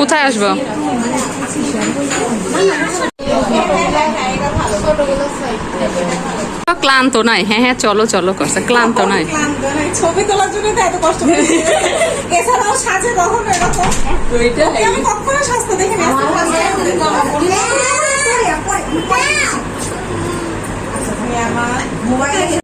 কোথায় আসব? ক্লান্ত নাই। হ্যাঁ হ্যাঁ চলো চলো করছে। ক্লান্ত নাই। ছবি তোলার জন্য তো এত কষ্ট এছাড়াও সাজে কখনো এরকম। আমি কখনো স্বাস্থ্য দেখে মোবাইলে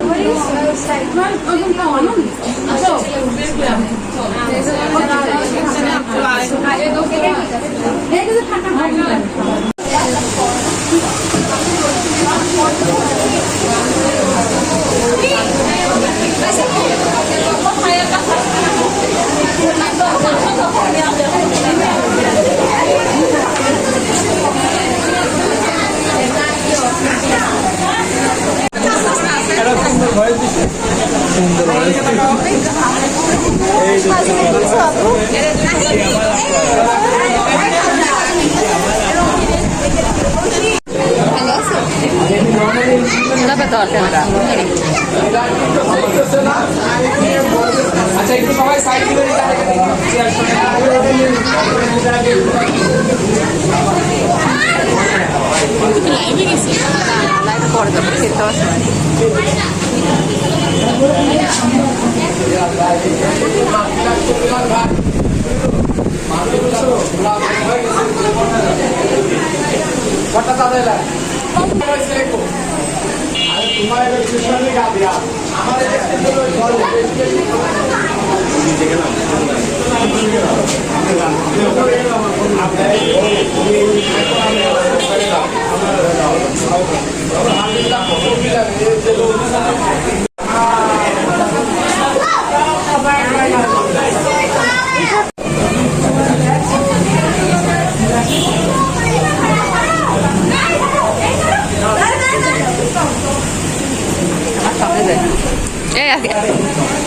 আচ্ছা একটু সবাই সাইড খেতে সময়। কটা তাদের তোমার ইলেকট্রিশিয়ান গা দিয়া সামনে É.